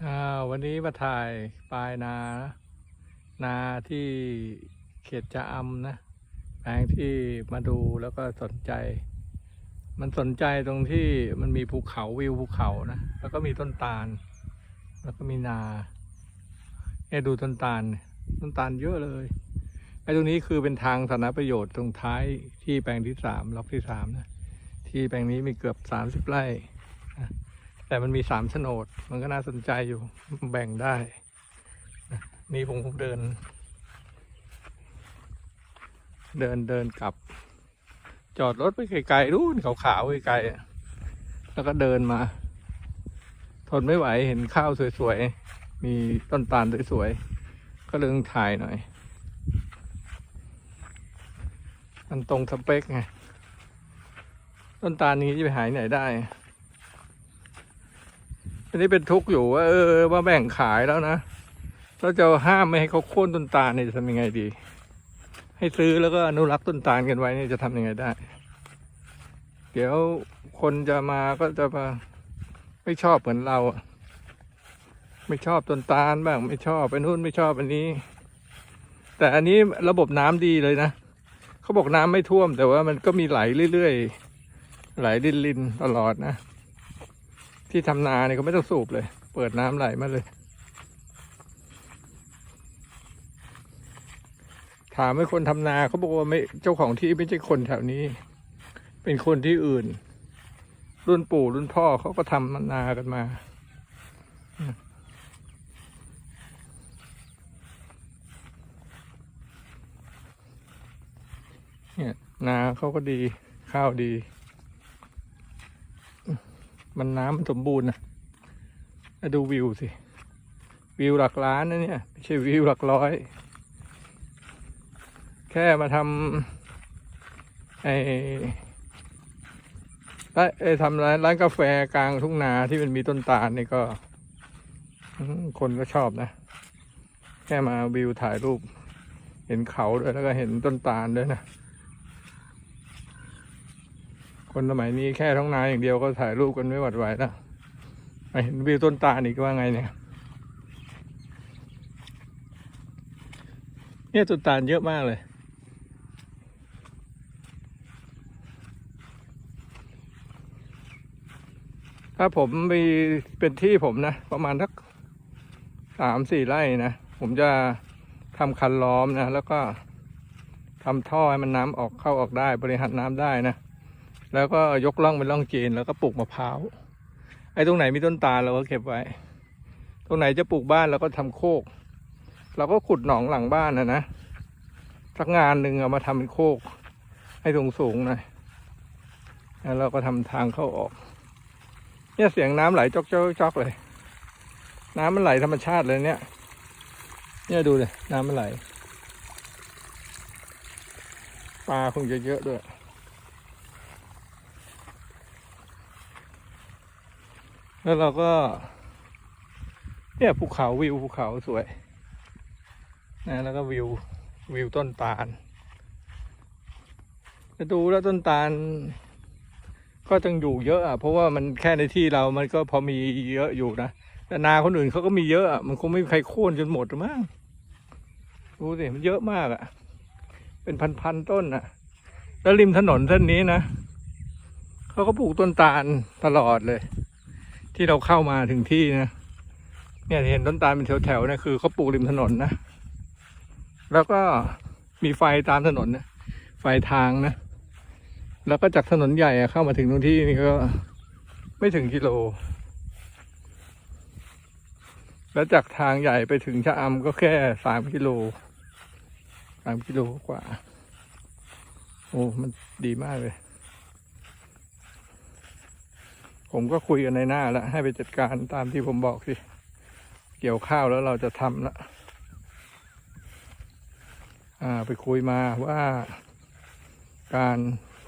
อ่าวันนี้มาถ่ายปลายนา นาที่เขตจะอำนะแปลงที่มาดูแล้วก็สนใจ มันสนใจตรงที่มันมีภูเขาวิวภูเขานะ แล้วก็มีต้นตาล แล้วก็มีนาเนี่ยดูต้นตาล ต้นตาลเยอะเลยไอ้ตรงนี้คือเป็นทางสาธารณประโยชน์ตรงท้ายที่แปลงที่สามล็อกที่สามนะ ที่แปลงนี้มีเกือบสามสิบไร่ แต่มันมีสามโฉนด มันก็น่าสนใจอยู่แบ่งได้ นี่ผมคงเดิน เดินเดินกลับ จอดรถไปไกลๆนู่นขาวๆไกลๆแล้วก็เดินมา ทนไม่ไหวเห็นข้าวสวยๆ มีต้นตาลสวยๆ ก็เลยถ่ายหน่อย มันตรงสเปคไง ต้นตาลนี้จะไปหายไหนได้ อันนี้เป็นทุกข์อยู่ว่าเออว่าแบ่งขายแล้วนะเราจะห้ามไม่ให้เขาโค่นต้นตาลเนี่ยจะทำยังไงดี ให้ซื้อแล้วก็อนุรักษ์ต้นตาลกันไว้เนี่ยจะทำยังไงได้ เดี๋ยวคนจะมาก็จะมาไม่ชอบเหมือนเราไม่ชอบต้นตาลบ้าง ไม่ชอบไปนู่นไม่ชอบอันนี้ แต่อันนี้ระบบน้ำดีเลยนะเขาบอกน้ำไม่ท่วม แต่ว่ามันก็มีไหลเรื่อยๆไหลลินลินตลอดนะ ที่ทำนาเนี่ยก็ไม่ต้องสูบเลย เปิดน้ำไหลมาเลย ถามให้คนทำนาเขาบอกว่าไม่เจ้าของที่ไม่ใช่คนแถวนี้ เป็นคนที่อื่น รุ่นปู่รุ่นพ่อเขาก็ทำนากันมาเนี่ยนาเขาก็ดีข้าวดี มันน้ำมันสมบูรณ์นะดูวิวสิ วิวหลักล้านนะเนี่ยไม่ใช่วิวหลักร้อย แค่มาทำไอ้ไอ้ทำร้านร้านกาแฟกลางทุ่งนาที่มันมีต้นตาลนี่ก็ คนก็ชอบนะ แค่มาวิวถ่ายรูป เห็นเขาด้วยแล้วก็เห็นต้นตาลด้วยนะ คนสมัยนี้แค่ท้องนาอย่างเดียวก็ถ่ายรูปกันไม่หวัดไหวแล้วไปเห็นวิวต้นตาลอีกว่าไงเนี่ย เนี่ยต้นตาลเยอะมากเลยถ้าผมมีเป็นที่ผมนะ ประมาณสักสามสี่ไร่นะ ผมจะทำคันล้อมนะ แล้วก็ทำท่อให้มันน้ำออกเข้าออกได้ บริหารน้ำได้นะ แล้วก็ยกล่องเป็นล่องจีนแล้วก็ปลูกมะพร้าวไอ้ตรงไหนมีต้นตาลเราก็เก็บไว้ ตรงไหนจะปลูกบ้านเราก็ทำโคก เราก็ขุดหนองหลังบ้านนะนะสักงานหนึ่งเอามาทำเป็นโคก ให้สูงสูงๆหน่อยแล้วเราก็ทำทางเข้าออก เนี่ยเสียงน้ำไหลจอกจอกจอกเลย น้ำมันไหลธรรมชาติเลยเนี่ย เนี่ยดูเลยน้ำมันไหลปลาคงจะเยอะด้วย แล้วเราก็ เนี่ยภูเขาวิวภูเขาสวยนะแล้วก็วิววิวต้นตาลจะดูแล้วต้นตาล ก็ต้องอยู่เยอะอะเพราะว่ามันแค่ในที่เรามันก็พอมีเยอะอยู่นะแต่นาคนอื่นเขาก็มีเยอะอะมันคงไม่มีใครโค่นจนหมดหรือมั้งดูสิมันเยอะมากอะ เป็นพันๆต้นอะ แล้วริมถนนเส้นนี้นะเขาก็ปลูกต้นตาลตลอดเลย ที่เราเข้ามาถึงที่นะ เนี่ยเห็นต้นตาลเป็นแถวๆนะคือเขาปลูกริมถนนนะ แล้วก็มีไฟตามถนนนะ ไฟทางนะ แล้วก็จากถนนใหญ่อะเข้ามาถึงตรงที่นี่ก็ไม่ถึงกิโล แล้วจากทางใหญ่ไปถึงชะอำก็แค่สามกิโลสามกิโลกว่า โอ้ มันดีมากเลย ผมก็คุยกันในหน้าแล้วให้ไปจัดการตามที่ผมบอกสิ เกี่ยวข้าวแล้วเราจะทำละอ่าไปคุยมาว่า การ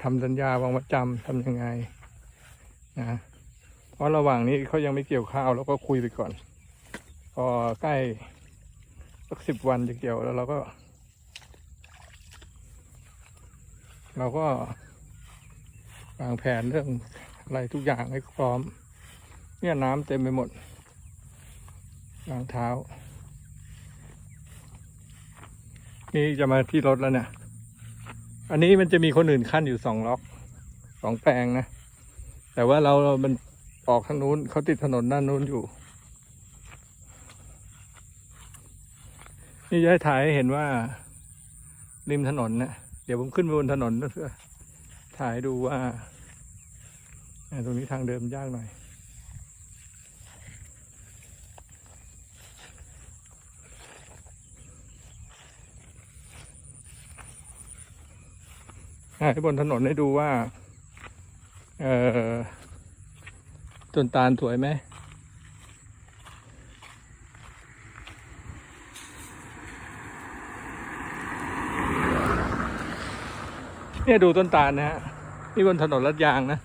ทำสัญญาวางมัดจำทำยังไงนะเพราะระหว่างนี้เขายังไม่เกี่ยวข้าวเราก็คุยไปก่อน พอใกล้สักสิบวันจะเกี่ยวแล้วเราก็ เราก็วางแผนเรื่อง อะไรทุกอย่างให้พร้อม เนี่ยน้ำเต็มไปหมดล้างเท้า นี่จะมาที่รถแล้วเนี่ย อันนี้มันจะมีคนอื่นขั้นอยู่สองล็อกสองแปลงนะ แต่ว่าเราเรามันออกทางนู้นเขาติดถนนด้านนู้นอยู่ นี่จะให้ถ่ายให้เห็นว่า ริมถนนนะเดี๋ยวผมขึ้นไปบนถนนเพื่อถ่ายดูว่า ตรงนี้ทางเดินยากหน่อยให้บนถนนให้ดูว่า เอ่อต้นตาลสวยไหมเนี่ยดูต้นตาลนะฮะนี่บนถนนลัดยางนะ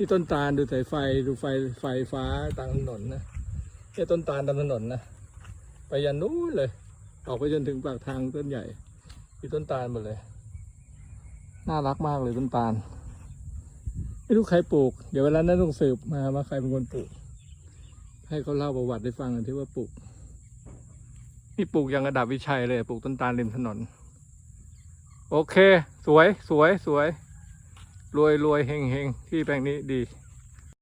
นี่ต้นตาลดูสายไฟดูไฟไฟฟ้าตามถนนนะเนี่ต้นตาลตามถนนนะไปยันนู้นเลย ออกไปจนถึงปากทางต้นใหญ่มีต้นตาลหมดเลย น่ารักมากเลยต้นตาลไม่รู้ใครปลูก เดี๋ยวเวลานั้นต้องสืบมาว่าใครเป็นคนปลูก ให้เขาเล่าประวัติให้ฟังกันที่ว่าปลูกนี่ปลูกอย่างระดับวิชัยเลยปลูกต้นตาลริมถนน โอเค สวยสวยสวย รวยรวยเฮงเฮงที่แปลงนี้ดี